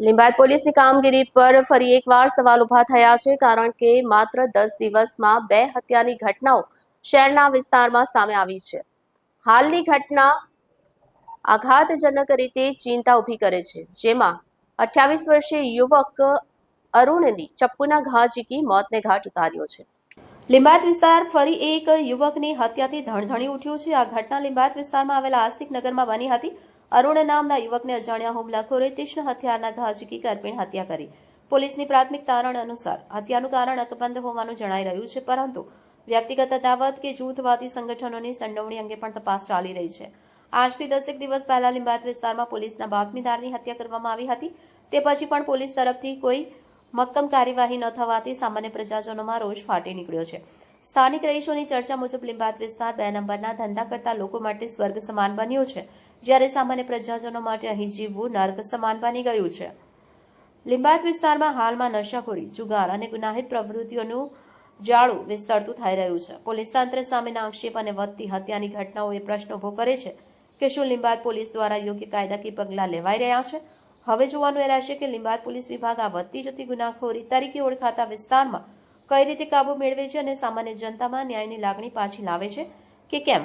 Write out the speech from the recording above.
લીંબાયત પોલીસની કામગીરી પર ફરી એકવાર સવાલ ઊભા થયા છે, કારણ કે માત્ર દસ દિવસમાં બે હત્યાની ઘટનાઓ શહેરના વિસ્તારમાં સામે આવી છે. હાલની ઘટના આઘાતજનક રીતે ચિંતા ઊભી કરે છે, જેમાં અઠ્યાવીસ વર્ષીય યુવક અરુણની ચપ્પુના ઘા ઝીકી મોતને ઘાટ ઉતાર્યો છે. લિંબાયત વિસ્તાર ફરી એક યુવકની હત્યાથી ધણધણી ઉઠ્યું છે. આ ઘટના લિંબાયત વિસ્તારમાં આવેલા આસ્તિક નગરમાં બની હતી. અરુણ નામના યુવકને અજાણ્યા હુમલાખોરે તીક્ષ્ણ હથિયારના ઘા ઝીકી કરપીણ હત્યા કરી. પોલીસની પ્રાથમિક તારણ અનુસાર હત્યાનું કારણ અકબંધ હોવાનું જણાઈ રહ્યું છે, પરંતુ વ્યક્તિગત અદાવત કે જૂથવાદી સંગઠનોની સંડોવણી અંગે પણ તપાસ ચાલી રહી છે. આજથી દસેક દિવસ પહેલા લિંબાયત વિસ્તારમાં પોલીસના બાતમીદારની હત્યા કરવામાં આવી હતી. તે પછી પણ પોલીસ તરફથી કોઈ મક્કમ કાર્યવાહી ન થવાથી સામાન્ય પ્રજાજનોમાં રોષ ફાટી નીકળ્યો છે. સ્થાનિક રહીશોની ચર્ચા મુજબ લીંબાત વિસ્તાર બે નંબરના ધંધા કરતા લોકો માટે સ્વર્ગ સમાન બન્યો છે, જ્યારે સામાન્ય પ્રજાજનો માટે અહીં જીવવું નર્ક સમાન બની ગયું છે. લીંબાત વિસ્તારમાં હાલમાં નશાખોરી, જુગાર અને ગુનાહિત પ્રવૃત્તિઓનું જાળું વિસ્તરતું થઈ રહ્યું છે. પોલીસ તંત્ર સામેના આક્ષેપ અને વધતી હત્યાની ઘટનાઓ એ પ્રશ્ન ઊભો કરે છે કે શું લિંબાયત પોલીસ દ્વારા યોગ્ય કાયદાકીય પગલાં લેવાઈ રહ્યા છે? હવે જોવાનું એ રહેશે કે લીંબાદ પોલીસ વિભાગ આ વધતી જતી ગુનાખોરી તરીકે ઓળખાતા વિસ્તારમાં કઈ રીતે કાબુ મેળવે છે અને સામાન્ય જનતામાં ન્યાયની લાગણી પાછી લાવે છે કે કેમ?